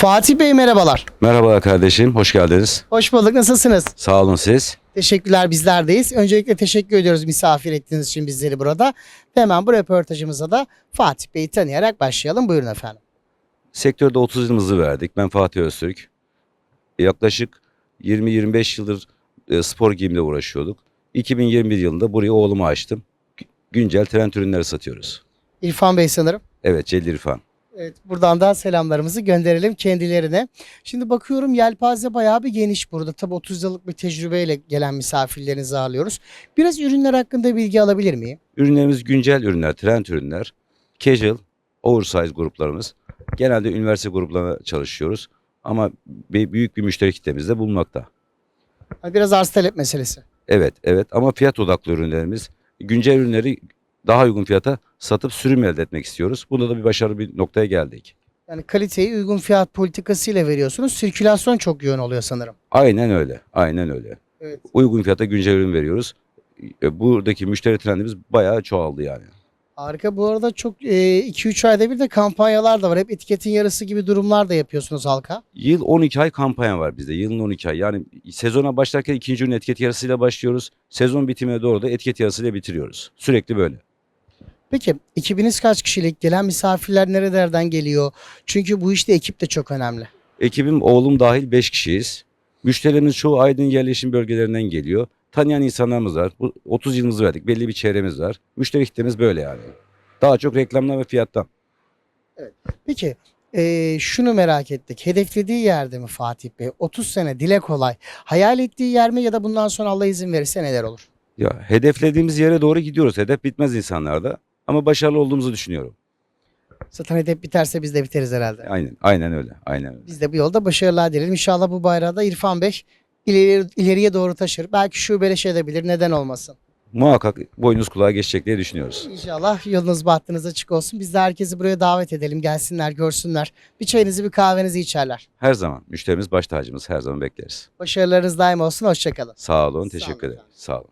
Fatih Bey merhabalar. Merhaba kardeşim, hoş geldiniz. Hoş bulduk. Nasılsınız? Sağ olun siz. Teşekkürler bizlerdeyiz. Öncelikle teşekkür ediyoruz misafir ettiğiniz için bizleri burada. Ve hemen bu röportajımıza da Fatih Bey'i tanıyarak başlayalım. Buyurun efendim. Sektörde 30 yılımızı verdik. Ben Fatih Öztürk. Yaklaşık 20-25 yıldır e, spor giyimle uğraşıyorduk. 2021 yılında burayı oğluma açtım. Gü- Güncel trend ürünleri satıyoruz. İrfan Bey sanırım. Evet, Celil İrfan. Evet, buradan da selamlarımızı gönderelim kendilerine. Şimdi bakıyorum yelpaze bayağı bir geniş burada. Tabii 30 yıllık bir tecrübeyle gelen misafirlerinizi ağırlıyoruz. Biraz ürünler hakkında bilgi alabilir miyim? Ürünlerimiz güncel ürünler, trend ürünler. Casual, oversize gruplarımız. Genelde üniversite gruplarına çalışıyoruz. Ama bir- büyük bir müşteri kitlemizde bulunmakta. Biraz arz talep meselesi. Evet, evet ama fiyat odaklı ürünlerimiz. Güncel ürünleri daha uygun fiyata satıp sürüm elde etmek istiyoruz. Bunda da bir başarılı bir noktaya geldik. Yani kaliteyi uygun fiyat politikasıyla veriyorsunuz. Sirkülasyon çok yoğun oluyor sanırım. Aynen öyle, aynen öyle. Evet. Uygun fiyata güncel ürün veriyoruz. E, Buradaki müşteri trendimiz bayağı çoğaldı yani. Harika. Bu arada çok 2-3 ayda bir de kampanyalar da var. Hep etiketin yarısı gibi durumlar da yapıyorsunuz halka. Yıl 12 ay kampanya var bizde. Yılın 12 ay. Yani sezona başlarken ikinci ürün etiket yarısıyla başlıyoruz. Sezon bitimine doğru da etiket yarısıyla bitiriyoruz. Sürekli böyle. Peki ekibiniz kaç kişilik? Gelen misafirler nerelerden geliyor? Çünkü bu işte ekip de çok önemli. Ekibim oğlum dahil 5 kişiyiz. Müşterilerimiz çoğu Aydın yerleşim bölgelerinden geliyor. Tanıyan insanlarımız var. Bu 30 yılımızı verdik. Belli bir çevremiz var. Müşteri kitlemiz böyle yani. Daha çok reklamlar ve fiyattan. Peki e, şunu merak ettik. Hedeflediği yerde mi Fatih Bey? 30 sene dile kolay. Hayal ettiği yer mi ya da bundan sonra Allah izin verirse neler olur? Ya hedeflediğimiz yere doğru gidiyoruz. Hedef bitmez insanlarda. Ama başarılı olduğumuzu düşünüyorum. Zaten hedef biterse biz de biteriz herhalde. Aynen, aynen öyle. Aynen öyle. Biz de bu yolda başarılar dilerim. İnşallah bu bayrağı da İrfan Bey ileri, ileriye doğru taşır. Belki şubeleş edebilir. Neden olmasın? Muhakkak boynuz kulağa geçecek diye düşünüyoruz. İnşallah yolunuz bahtınız açık olsun. Biz de herkesi buraya davet edelim. Gelsinler, görsünler. Bir çayınızı, bir kahvenizi içerler. Her zaman müşterimiz baş tacımız. Her zaman bekleriz. Başarılarınız daim olsun. Hoşçakalın. Sağ olun, Sağ olun teşekkür ederim. efendim. Sağ olun.